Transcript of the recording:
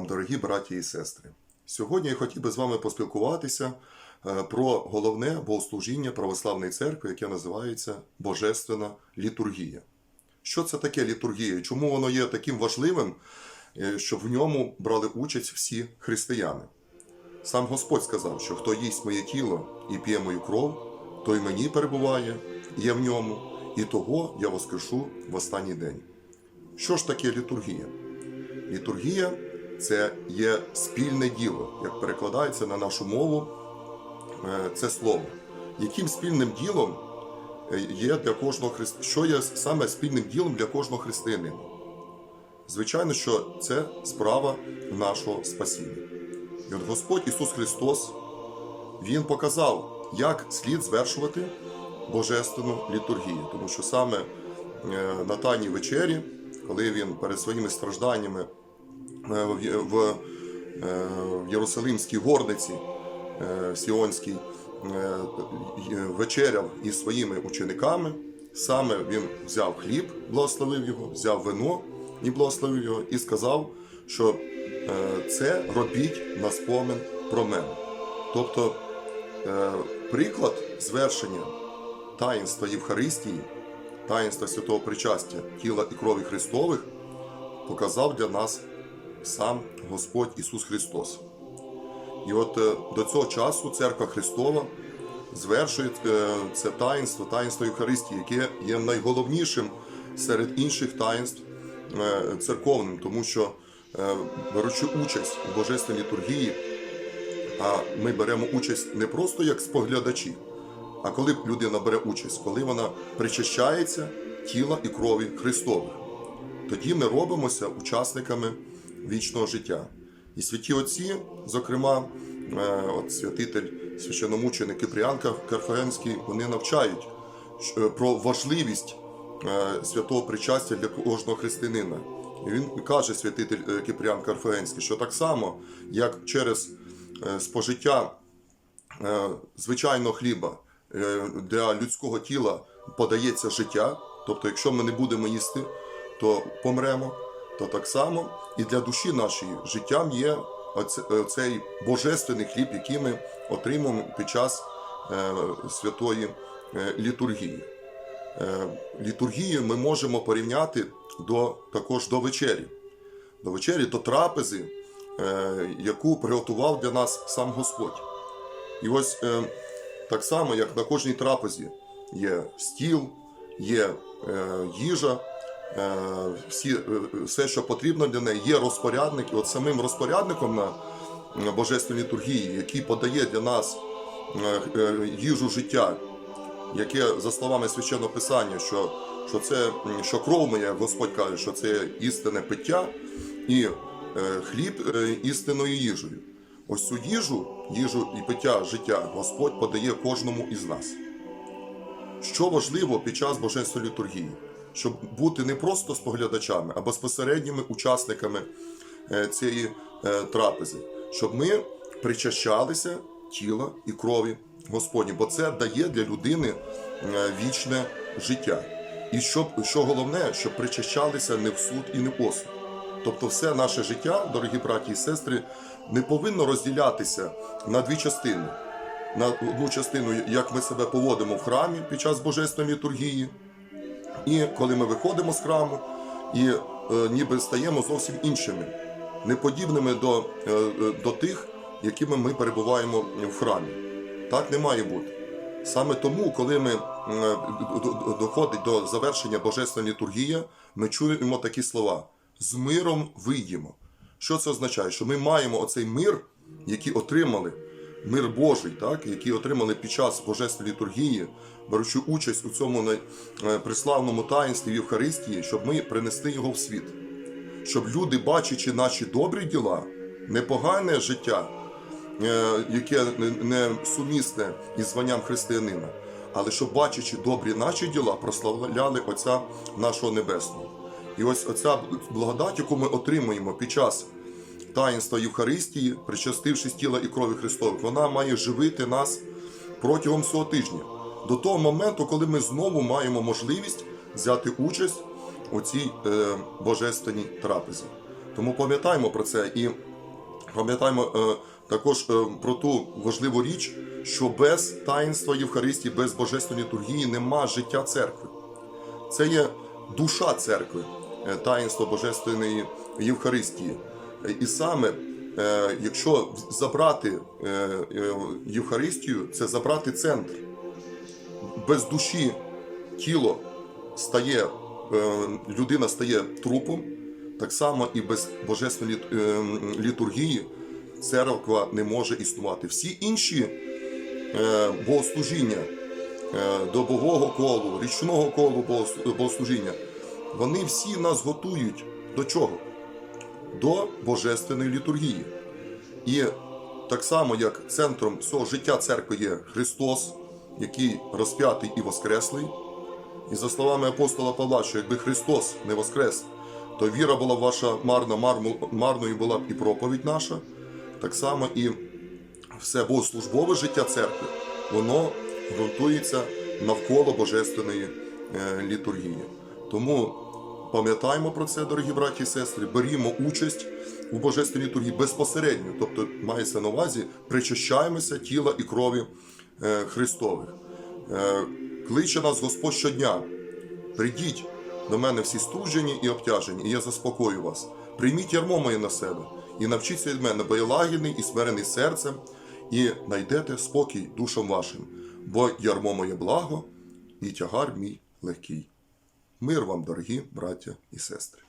Вам, дорогі браті і сестри. Сьогодні я хотів би з вами поспілкуватися е, про головне богослужіння православної церкви, яке називається Божественна літургія. Що це таке літургія? Чому воно є таким важливим, е, щоб в ньому брали участь всі християни? Сам Господь сказав, що хто їсть моє тіло і п'є мою кров, той мені перебуває, я в ньому, і того я воскрешу в останній день. Що ж таке літургія? Літургія це є спільне діло, як перекладається на нашу мову е, це слово. Яким спільним ділом е, є для кожного христи... Що є саме спільним ділом для кожного християнина? Звичайно, що це справа нашого спасіння. І от Господь Ісус Христос Він показав, як слід звершувати божественну літургію, тому що саме е, на Тайній вечері, коли він перед своїми стражданнями в е, в Єрусалимській горниці е, Сіонській е, вечеряв із своїми учениками. Саме він взяв хліб, благословив його, взяв вино і благословив його, і сказав, що е, це робіть на спомин про мене. Тобто е, приклад звершення таїнства Євхаристії, таїнства святого причастя тіла і крові Христових показав для нас сам Господь Ісус Христос. І от е, до цього часу Церква Христова звершує е, це таїнство, таїнство Євхаристії, яке є найголовнішим серед інших таїнств е, церковним, тому що, беручи участь у Божественній літургії, а ми беремо участь не просто як споглядачі, а коли людина бере участь, коли вона причащається тіла і крові Христових тоді ми робимося учасниками вічного життя. І святі отці, зокрема, е, от святитель священомученик Кипріан Кар- Карфагенський, вони навчають е, про важливість е, святого причастя для кожного християнина. І він каже, святитель Кипріан Карфагенський, що так само, як через спожиття звичайного хліба для людського тіла подається життя. Тобто, якщо ми не будемо їсти, то помремо. То так само і для душі нашої життям є оцей божественний хліб, який ми отримуємо під час е, святої е, літургії. Е, літургію ми можемо порівняти до, також до вечері. До вечері, до трапези, яку приготував для нас сам Господь. І ось так само, як на кожній трапезі є стіл, є їжа, всі, е, все, що потрібно для неї, є розпорядник. І от самим розпорядником на, Божественній літургії, який подає для нас е, е, їжу життя, яке, за словами священного писання, що, що це що кров моя, Господь каже, що це істинне пиття і е, хліб е, істинною їжею. Ось цю їжу, їжу і пиття життя Господь подає кожному із нас. Що важливо під час божественної літургії, щоб бути не просто споглядачами, а безпосередніми учасниками е, цієї е, трапези, щоб ми причащалися тіла і крові Господні, бо це дає для людини е, вічне життя. І щоб що головне, щоб причащалися не в суд і не в осуд. Тобто, все наше життя, дорогі браті і сестри, не повинно розділятися на дві частини. На одну частину, як ми себе поводимо в храмі під час божественної літургії, і коли ми виходимо з храму і е, ніби стаємо зовсім іншими, неподібними до, е, е, до тих, якими ми перебуваємо в храмі. Так не має бути. Саме тому, коли ми е, доходить до завершення божественної літургії, ми чуємо такі слова: з миром вийдемо. Що це означає? Що ми маємо оцей мир, який отримали, мир Божий, так, який отримали під час божественної літургії, беручи участь у цьому е, преславному таїнстві Євхаристії, щоб ми принесли його в світ. Щоб люди, бачачи наші добрі діла, непогане життя, е, яке не сумісне із званням християнина, але щоб, бачачи добрі наші діла, прославляли Отця нашого Небесного. І ось оця благодать, яку ми отримуємо під час таїнства Євхаристії, причастившись тіла і крові Христових, вона має живити нас протягом всього тижня, до того моменту, коли ми знову маємо можливість взяти участь у цій е, божественній трапезі. Тому пам'ятаємо про це і пам'ятаємо е, також е, про ту важливу річ, що без таїнства Євхаристії, без божественної літургії нема життя церкви. Це є душа церкви, е, таїнство Божественної Євхаристії. І саме, е, якщо забрати е, е, Євхаристію, це забрати центр. Без душі тіло стає, людина стає трупом, так само і без божественної літургії церква не може існувати. Всі інші богослужіння добового колу, річного колу богослужіння, вони всі нас готують до чого? До божественної літургії. І так само, як центром всього життя церкви є Христос, який розп'ятий і воскреслий. І за словами апостола Павла, що якби Христос не воскрес, то віра була ваша марна, марною була б і проповідь наша. Так само і все богослужбове життя церкви, воно ґрунтується навколо божественної е, літургії. Тому пам'ятаємо про це, дорогі браті і сестри, берімо участь у божественній літургії безпосередньо, тобто мається на увазі, причащаємося тіла і крові е, Христових. Е, кличе нас Господь щодня. Прийдіть до мене всі струджені і обтяжені, і я заспокою вас. Прийміть ярмо моє на себе і навчіться від мене, бо я лагідний і смирений серцем, і найдете спокій душам вашим, бо ярмо моє благо і тягар мій легкий. Мир вам, дорогі браття і сестри.